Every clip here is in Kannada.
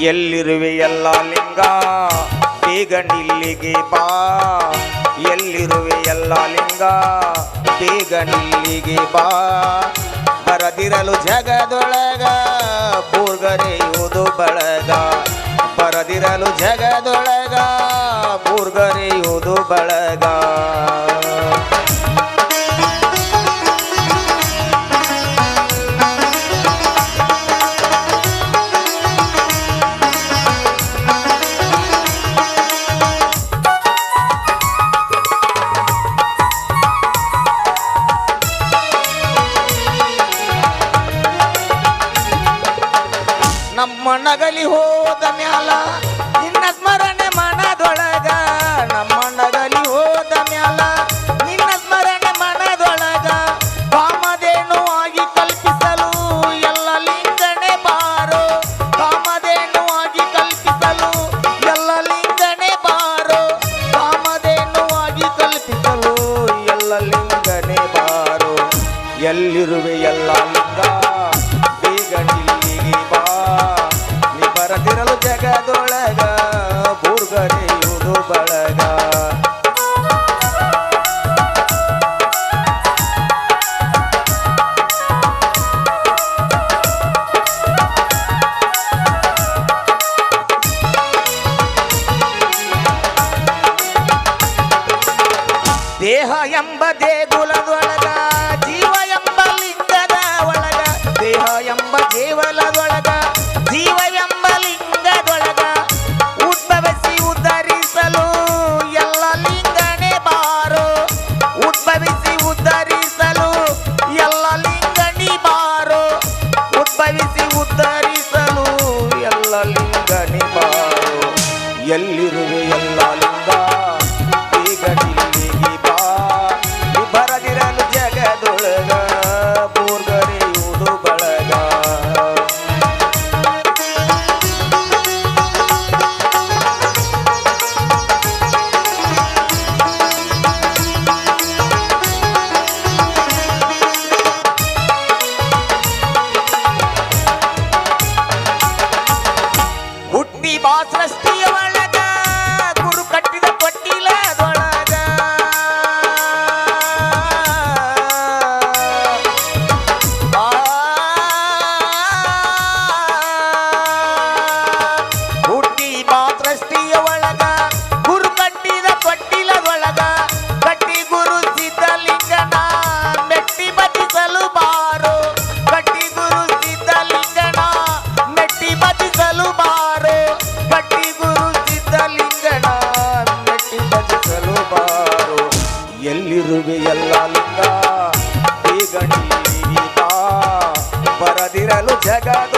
ಎಲ್ಲಿರುವೆ ಎಲ್ಲ ಲಿಂಗ? ಬೇಗ ನಿಲ್ಲಿಗೆ ಬಾ. ಎಲ್ಲಿರುವೆ ಎಲ್ಲ ಲಿಂಗ? ಬೇಗ ನಿಲ್ಲಿಗೆ ಬಾ. ಬರದಿರಲು ಜಗದೊಳಗ, ಬೂರ್ಗರೆಯುವುದು ಬಳಗ. ಬರದಿರಲು ಜಗದೊಳಗ, ಬೂರ್ಗರೆಯುವುದು ಬಳಗ. ನಮ್ಮ ನಗಲಿ ಹೋದ ಮ್ಯಾಲ, ನಿನ್ನ ಸ್ಮರಣೆ ಮನದೊಳಗ ನಮ್ಮ ನಗಲಿ ಹೋದ ಮ್ಯಾಲ, ನಿನ್ನ ಸ್ಮರಣೆ ಮನದೊಳಗ ಕಾಮಧೇನು ಆಗಿ ಕಲ್ಪಿಸಲು ಎಲ್ಲ ಲಿಂಗನೆ ಬಾರೋ. ಕಾಮಧೇನು ಆಗಿ ಕಲ್ಪಿಸಲು ಎಲ್ಲ ಲಿಂಗನೆ ಬಾರೋ. ಕಾಮಧೇನು ಆಗಿ ಕಲ್ಪಿಸಲು ಎಲ್ಲ ಲಿಂಗನೆ ಬಾರೋ. ಎಲ್ಲಿರುವೆ ಎಲ್ಲ ದೇಹ ಎಂಬ ದೇಗುಲದೊಳಗ ಜೀವ ಎಂಬ ಲಿಂಗದ ಒಳಗ, ದೇಹ ಎಂಬ ದೇವಲದೊಳಗ ಜೀವ ಎಂಬ ಲಿಂಗದೊಳಗ ಉದ್ಭವಿಸಿ ಉದ್ಧರಿಸಲು ಎಲ್ಲ ಲಿಂಗನೆ ಬಾರೋ. ಉದ್ಭವಿಸಿ ಉದ್ಧರಿಸಲು ಎಲ್ಲ ಲಿಂಗನಿ ಬಾರೋ. ಉದ್ಭವಿಸಿ ಉದ್ಧರಿಸಲು ಎಲ್ಲ ಲಿಂಗನಿ ಬಾರೋ. ಎಲ್ಲಿರುವೆ 走。ಎಲ್ಲಿರುವೆ ಎಲ್ಲ ಲಿಂಗ. ನೀಗಿ ಬಾ ಬರದಿರಲು ಜಗದೊಳಗ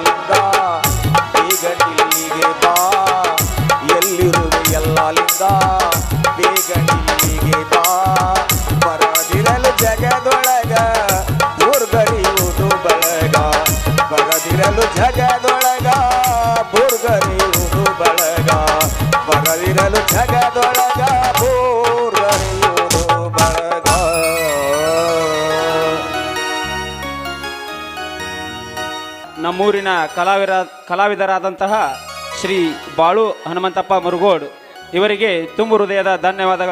ನಮ್ಮೂರಿನ ಕಲಾವಿದ ಕಲಾವಿದರಾದಂತಹ ಶ್ರೀ ಬಾಳು ಹನುಮಂತಪ್ಪ ಮುರುಗೋಡ್. ಇವರಿಗೆ ತುಂಬು ಹೃದಯದ ಧನ್ಯವಾದಗಳು.